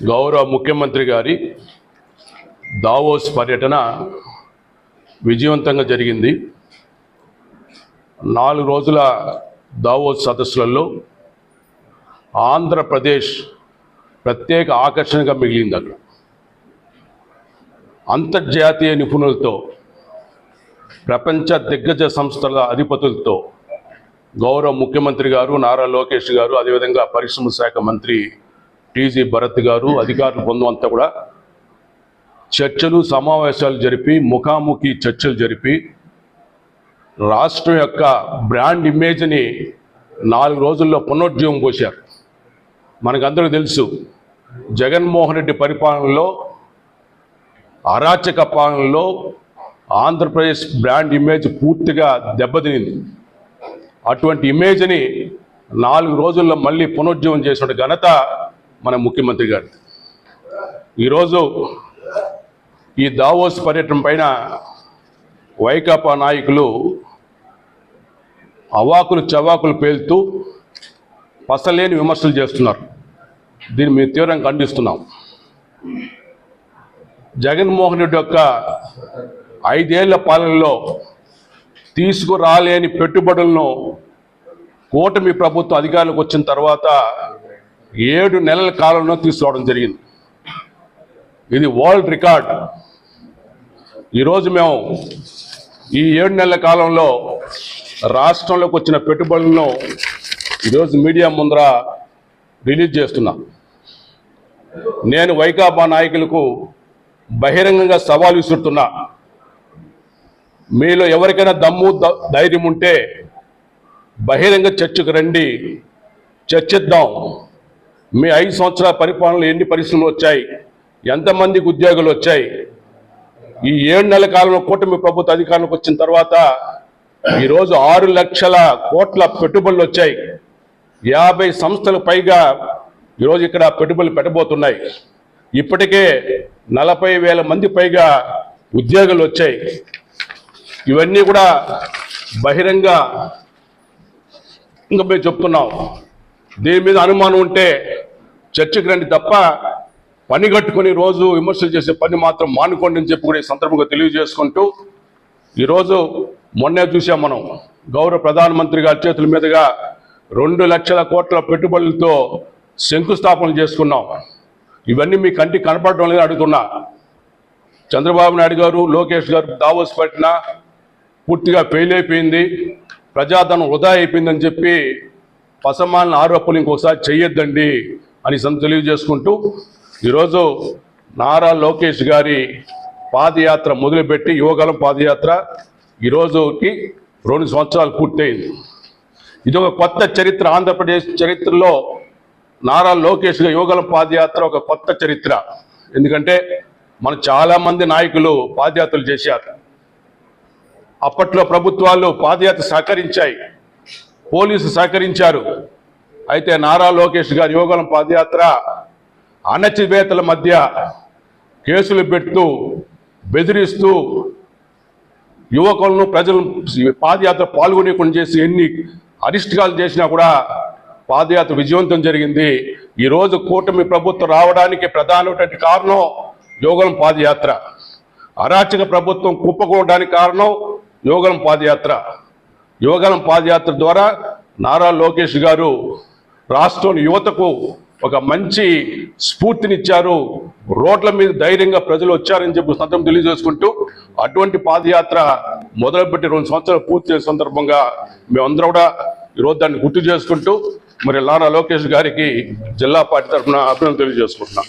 గౌరవ ముఖ్యమంత్రి గారి దావోస్ పర్యటన విజయవంతంగా జరిగింది. నాలుగు రోజుల దావోస్ సదస్సులలో ఆంధ్రప్రదేశ్ ప్రత్యేక ఆకర్షణగా మిగిలింది అక్కడ. అంతర్జాతీయ నిపుణులతో ప్రపంచ దిగ్గజ సంస్థల అధిపతులతో గౌరవ ముఖ్యమంత్రి గారు నారా లోకేష్ గారు అదేవిధంగా పరిశ్రమ శాఖ మంత్రి టీజీ భరత్ గారు అధికారులు బృందం అంతా కూడా చర్చలు సమావేశాలు జరిపి ముఖాముఖి చర్చలు జరిపి రాష్ట్రం యొక్క బ్రాండ్ ఇమేజ్ని నాలుగు రోజుల్లో పునరుజ్జీవం పోశారు. మనకందరూ తెలుసు జగన్మోహన్ రెడ్డి పరిపాలనలో అరాచక పాలనలో ఆంధ్రప్రదేశ్ బ్రాండ్ ఇమేజ్ పూర్తిగా దెబ్బతినింది. అటువంటి ఇమేజ్ని నాలుగు రోజుల్లో మళ్ళీ పునరుజ్జీవం చేసిన ఘనత మన ముఖ్యమంత్రి గారు. ఈరోజు ఈ దావోస్ పర్యటన పైన వైకాపా నాయకులు అవాకులు చవాకులు పేలుతూ పసలేని విమర్శలు చేస్తున్నారు. దీన్ని మేము తీవ్రంగా ఖండిస్తున్నాం. జగన్మోహన్ రెడ్డి యొక్క ఐదేళ్ళ పాలనలో తీసుకురాలేని పెట్టుబడులను కూటమి ప్రభుత్వం అధికారులకు వచ్చిన తర్వాత ఏడు నెలల కాలంలో తీసుకురావడం జరిగింది. ఇది వరల్డ్ రికార్డ్. ఈరోజు మేము ఈ ఏడు నెలల కాలంలో రాష్ట్రంలోకి వచ్చిన పెట్టుబడులను ఈరోజు మీడియా ముందర రిలీజ్ చేస్తున్నా. నేను వైకాపా నాయకులకు బహిరంగంగా సవాల్ విసురుతున్నా. మీలో ఎవరికైనా దమ్ము ద- ధైర్యం ఉంటే బహిరంగ చర్చకు రండి. చర్చిద్దాం. మీ ఐదు సంవత్సరాల పరిపాలనలో ఎన్ని పరిశ్రమలు వచ్చాయి? ఎంతమందికి ఉద్యోగాలు వచ్చాయి? ఈ ఏడు నెలల కాలంలో కూటమి ప్రభుత్వ అధికారంలోకి వచ్చిన తర్వాత ఈరోజు ఆరు లక్షల కోట్ల పెట్టుబడులు వచ్చాయి. యాభై సంస్థలు పైగా ఈరోజు ఇక్కడ పెట్టుబడులు పెట్టబోతున్నాయి. ఇప్పటికే నలభై వేల మంది పైగా ఉద్యోగాలు వచ్చాయి. ఇవన్నీ కూడా బహిరంగ ఇంకా మేము చెప్తున్నాం. దీని మీద అనుమానం ఉంటే చర్చకు రండి తప్ప పని కట్టుకొని రోజు విమర్శలు చేసే పని మాత్రం మానుకోండి అని చెప్పి కూడా ఈ సందర్భంగా తెలియజేసుకుంటూ ఈరోజు మొన్నే చూసాం మనం గౌరవ ప్రధానమంత్రి గారి చేతుల మీదుగా రెండు లక్షల కోట్ల పెట్టుబడులతో శంకుస్థాపనలు చేసుకున్నాం. ఇవన్నీ మీ కంటికి కనపడడం లేదని అడుగుతున్నా. చంద్రబాబు నాయుడు గారు లోకేష్ గారు దావోస్ పట్టిన పూర్తిగా ఫెయిల్ అయిపోయింది. ప్రజాధనం వృధా అయిపోయిందని చెప్పి పసమాలిన ఆరోపణలు ఇంకొకసారి చెయ్యొద్దండి అని సంత తెలియజేసుకుంటూ ఈరోజు నారా లోకేష్ గారి పాదయాత్ర మొదలుపెట్టి యువకాలం పాదయాత్ర ఈరోజుకి రెండు సంవత్సరాలు పూర్తయింది. ఇది ఒక కొత్త చరిత్ర. ఆంధ్రప్రదేశ్ చరిత్రలో నారా లోకేష్ గారి యువగలం పాదయాత్ర ఒక కొత్త చరిత్ర. ఎందుకంటే మన చాలామంది నాయకులు పాదయాత్రలు చేశారు. అప్పట్లో ప్రభుత్వాలు పాదయాత్ర సహకరించాయి. పోలీసు సహకరించారు. అయితే నారా లోకేష్ గారి యువగలం పాదయాత్ర అణచివేతల మధ్య కేసులు పెడుతూ బెదిరిస్తూ యువకులను ప్రజలు పాదయాత్ర పాల్గొనేకుండా చేసి ఎన్ని అరిష్టాలు చేసినా కూడా పాదయాత్ర విజయవంతం జరిగింది. ఈరోజు కూటమి ప్రభుత్వం రావడానికి ప్రధానమైనటువంటి కారణం యోగలం పాదయాత్ర. అరాచక ప్రభుత్వం కుప్పకూడడానికి కారణం యోగలం పాదయాత్ర. యోగలం పాదయాత్ర ద్వారా నారా లోకేష్ గారు రాష్ట్రం యువతకు ఒక మంచి స్ఫూర్తినిచ్చారు. రోడ్ల మీద ధైర్యంగా ప్రజలు వచ్చారని చెప్పి సందర్భం తెలియజేసుకుంటూ అటువంటి పాదయాత్ర మొదలుపెట్టి రెండు సంవత్సరాలు పూర్తి చేసిన సందర్భంగా మేమందరం కూడా ఈరోజు దాన్ని గుర్తు చేసుకుంటూ మరి నారా లోకేష్ గారికి జిల్లా పార్టీ తరఫున అభినందన తెలియజేసుకుంటున్నాం.